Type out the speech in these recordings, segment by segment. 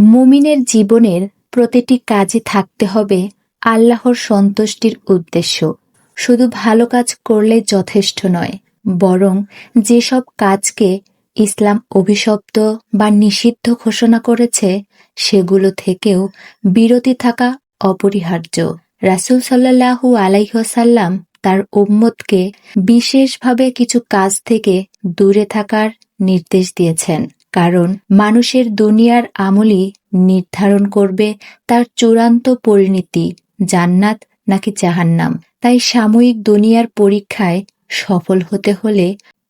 মুমিনের জীবনের প্রতিটি কাজে থাকতে হবে আল্লাহর সন্তুষ্টির উদ্দেশ্য। শুধু ভালো কাজ করলে যথেষ্ট নয়, বরং যেসব কাজকে ইসলাম অভিশপ্ত বা নিষিদ্ধ ঘোষণা করেছে, সেগুলো থেকেও বিরতি থাকা অপরিহার্য। রাসুল সাল্লাহু আলাইহসাল্লাম তার উম্মতকে বিশেষভাবে কিছু কাজ থেকে দূরে থাকার নির্দেশ দিয়েছেন। কারণ মানুষের দুনিয়ার আমলই নির্ধারণ করবে তার চূড়ান্ত পরিণতি, জান্নাত নাকি জাহান্নাম। তাই সাময়িক দুনিয়ার পরীক্ষায় সফল হতে হলে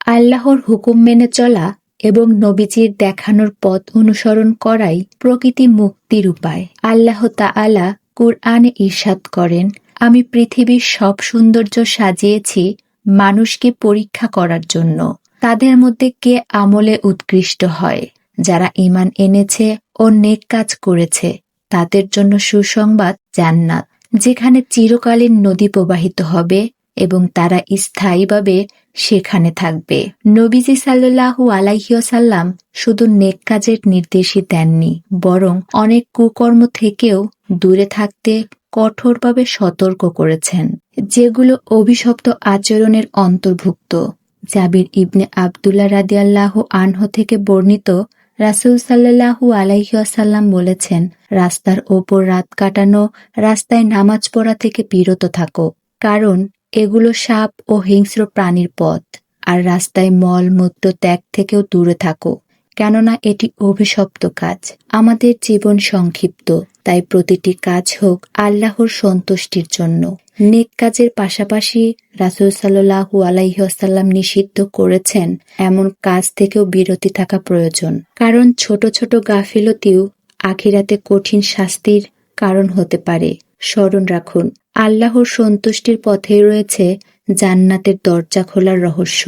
আল্লাহর হুকুম মেনে চলা এবং নবীজির দেখানোর পথ অনুসরণ করাই প্রকৃতি মুক্তির উপায়। আল্লাহ তাআলা কুরআনে ঈর্ষাদ করেন, আমি পৃথিবীর সব সৌন্দর্য সাজিয়েছি মানুষকে পরীক্ষা করার জন্য। তাদের মধ্যে কে আমলে উৎকৃষ্ট হয়? যারা ঈমান এনেছে ও নেক কাজ করেছে, তাদের জন্য সুসংবাদ জান্নাত, যেখানে চিরকালীন নদী প্রবাহিত হবে এবং তারা স্থায়ীভাবে সেখানে থাকবে। নবীজি সাল্লু আলাইসাল্লাম শুধু নেক কাজের নির্দেশই দেননি, বরং অনেক কুকর্ম থেকেও দূরে থাকতে কঠোরভাবে সতর্ক করেছেন, যেগুলো অভিশপ্ত আচরণের অন্তর্ভুক্ত। জাবির ইবনে আবদুল্লাহ রাদিয়াল্লাহ আনহ থেকে বর্ণিত রাসুল সাল্লাহু আলাইহাসাল্লাম বলেছেন, রাস্তার ওপর রাত কাটানো, রাস্তায় নামাজ পড়া থেকে বিরত থাকো, কারণ এগুলো সাপ ও হিংস্র প্রাণীর পথ, আর রাস্তায় মল মূত্র ত্যাগ থেকেও দূরে থাকো। কেননা এটি অভিশপ্ত কাজ। আমাদের জীবন সংক্ষিপ্ত, তাই প্রতিটি কাজ হোক আল্লাহর সন্তুষ্টির জন্য। নেক কাজের পাশাপাশি রাসুল সাল্লাহু আলাইসাল্লাম নিষিদ্ধ করেছেন, এমন কাজ থেকেও বিরতি থাকা প্রয়োজন। কারণ ছোট ছোট গাফিলতিও আখিরাতে কঠিন শাস্তির কারণ হতে পারে। স্মরণ রাখুন, আল্লাহর সন্তুষ্টির পথেই রয়েছে জান্নাতের দরজা খোলার রহস্য।